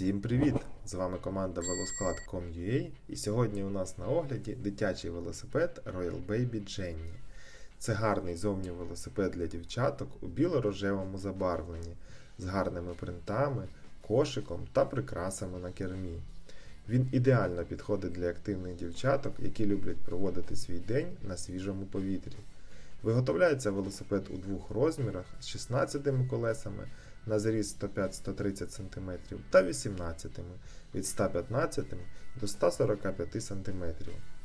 Всім привіт! З вами команда Велосклад.com.ua і сьогодні у нас на огляді дитячий велосипед Royal Baby Jenny. Це гарний зовні велосипед для дівчаток у біло-рожевому забарвленні з гарними принтами, кошиком та прикрасами на кермі. Він ідеально підходить для активних дівчаток, які люблять проводити свій день на свіжому повітрі. Виготовляється велосипед у двох розмірах з 16 колесами на зріст 105-130 см та 18 від 115 до 145 см.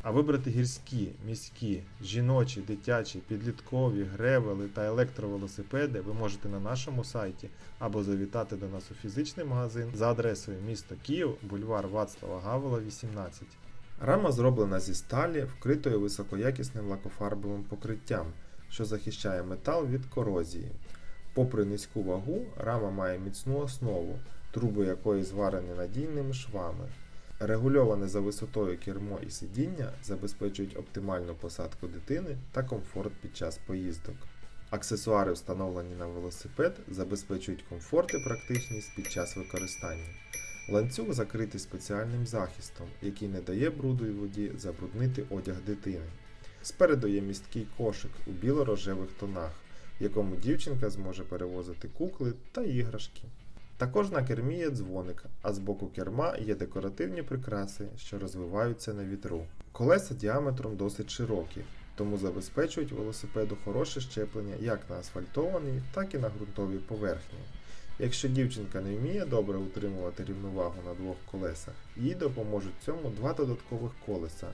А вибрати гірські, міські, жіночі, дитячі, підліткові, гревели та електровелосипеди ви можете на нашому сайті або завітати до нас у фізичний магазин за адресою місто Київ, бульвар Вацлава Гавела, 18. Рама зроблена зі сталі, вкритою високоякісним лакофарбовим покриттям, що захищає метал від корозії. Попри низьку вагу, рама має міцну основу, труби якої зварені надійними швами. Регульоване за висотою кермо і сидіння забезпечують оптимальну посадку дитини та комфорт під час поїздок. Аксесуари, встановлені на велосипед, забезпечують комфорт і практичність під час використання. Ланцюг закритий спеціальним захистом, який не дає бруду і воді забруднити одяг дитини. Спереду є місткий кошик у біло-рожевих тонах, в якому дівчинка зможе перевозити кукли та іграшки. Також на кермі є дзвоник, а з боку керма є декоративні прикраси, що розвиваються на вітру. Колеса діаметром досить широкі, тому забезпечують велосипеду хороше щеплення як на асфальтованій, так і на ґрунтовій поверхні. Якщо дівчинка не вміє добре утримувати рівновагу на двох колесах, їй допоможуть цьому два додаткових колеса.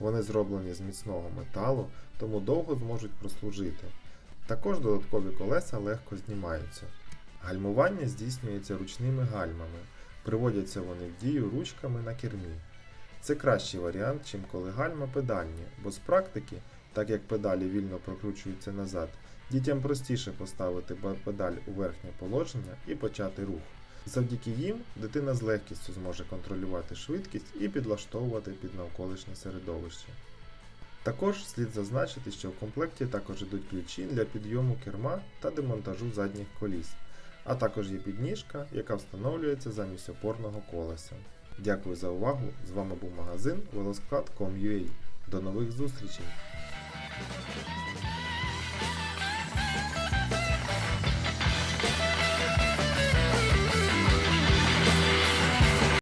Вони зроблені з міцного металу, тому довго зможуть прослужити. Також додаткові колеса легко знімаються. Гальмування здійснюється ручними гальмами, приводяться вони в дію ручками на кермі. Це кращий варіант, чим коли гальма педальні, бо з практики, так як педалі вільно прокручуються назад, дітям простіше поставити педаль у верхнє положення і почати рух. Завдяки їм дитина з легкістю зможе контролювати швидкість і підлаштовувати під навколишнє середовище. Також слід зазначити, що в комплекті також йдуть ключі для підйому керма та демонтажу задніх коліс, а також є підніжка, яка встановлюється замість опорного колеса. Дякую за увагу! З вами був магазин велосклад.com.ua. До нових зустрічей!